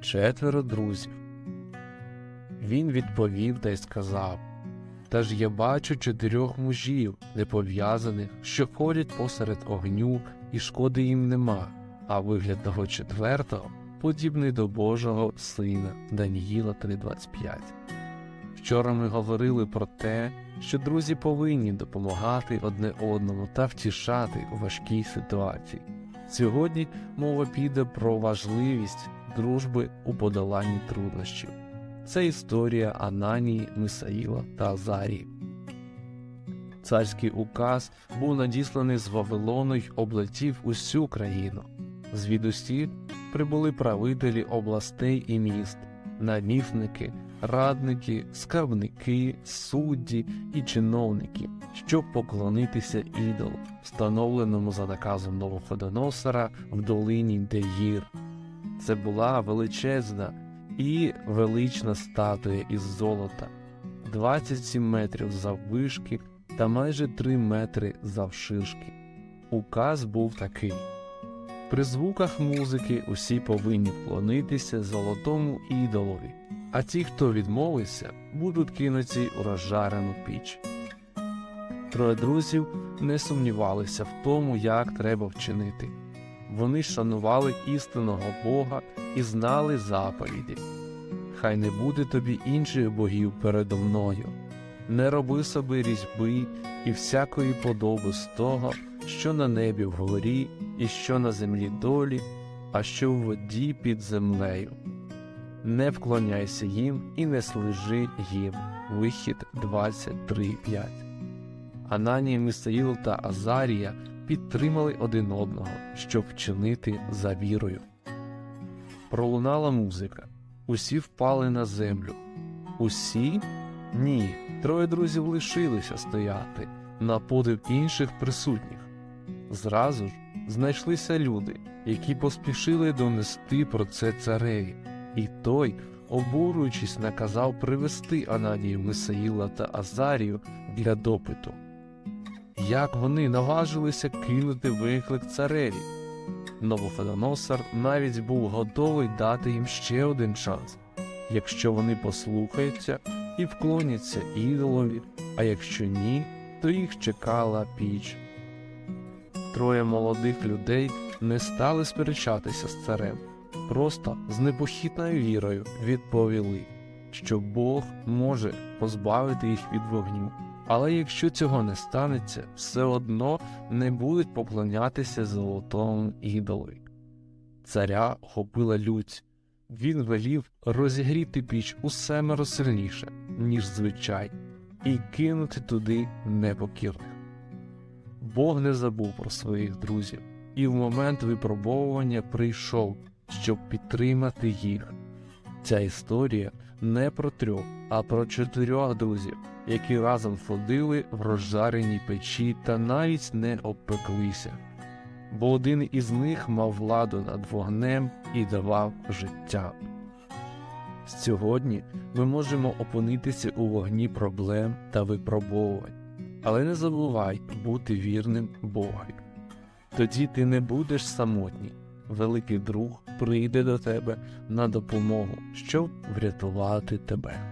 четверо друзів. Він відповів та й сказав Та ж я бачу чотирьох мужів, непов'язаних, що ходять посеред огню, і шкоди їм нема, а вигляд того четвертого подібний до Божого сина Даніїла 3.25. Вчора ми говорили про те, що друзі повинні допомагати одне одному та втішати у важкій ситуації. Сьогодні мова піде про важливість дружби у подоланні труднощів. Це історія Ананії, Мисаїла та Азарії. Царський указ був надісланий з Вавилону й облетів усю країну. Звідусіль прибули правителі областей і міст, наміфники, радники, скарбники, судді і чиновники, щоб поклонитися ідолу, встановленому за наказом Новоходоносора в долині Деїр. Це була величезна і велична статуя із золота, 27 метрів заввишки та майже 3 метри завширшки. Указ був такий. При звуках музики усі повинні вклонитися золотому ідолові, а ті, хто відмовився, будуть кинуті у розжарену піч. Троє друзів не сумнівалися в тому, як треба вчинити. Вони шанували істинного Бога і знали заповіді. Хай не буде тобі інших богів передо мною, не роби собі різьби і всякої подоби з того, що на небі вгорі, і що на землі долі, а що в воді під землею. Не вклоняйся їм і не служи їм. Вихід 23.5 Ананія, Місаїл та Азарія підтримали один одного, щоб вчинити за вірою. Пролунала музика. Усі впали на землю. Усі? Ні. Троє друзів лишилися стояти на подив інших присутніх. Зразу ж знайшлися люди, які поспішили донести про це цареві, і той, обурюючись, наказав привести Ананію Мисаїла та Азарію для допиту. Як вони наважилися кинути виклик цареві? Новоходоносор навіть був готовий дати їм ще один шанс, якщо вони послухаються і вклоняться ідолові, а якщо ні, то їх чекала піч. Троє молодих людей не стали сперечатися з царем, просто з непохитною вірою відповіли, що Бог може позбавити їх від вогню. Але якщо цього не станеться, все одно не будуть поклонятися золотому ідолові. Царя охопила лють. Він велів розігріти піч у семеро сильніше, ніж звичай, і кинути туди непокірних. Бог не забув про своїх друзів, і в момент випробовування прийшов, щоб підтримати їх. Ця історія не про трьох, а про чотирьох друзів, які разом ходили в розжареній печі та навіть не обпеклися. Бо один із них мав владу над вогнем і давав життя. Сьогодні ми можемо опинитися у вогні проблем та випробовувань, але не забувай бути вірним Богові. Тоді ти не будеш самотній, великий друг прийде до тебе на допомогу, щоб врятувати тебе.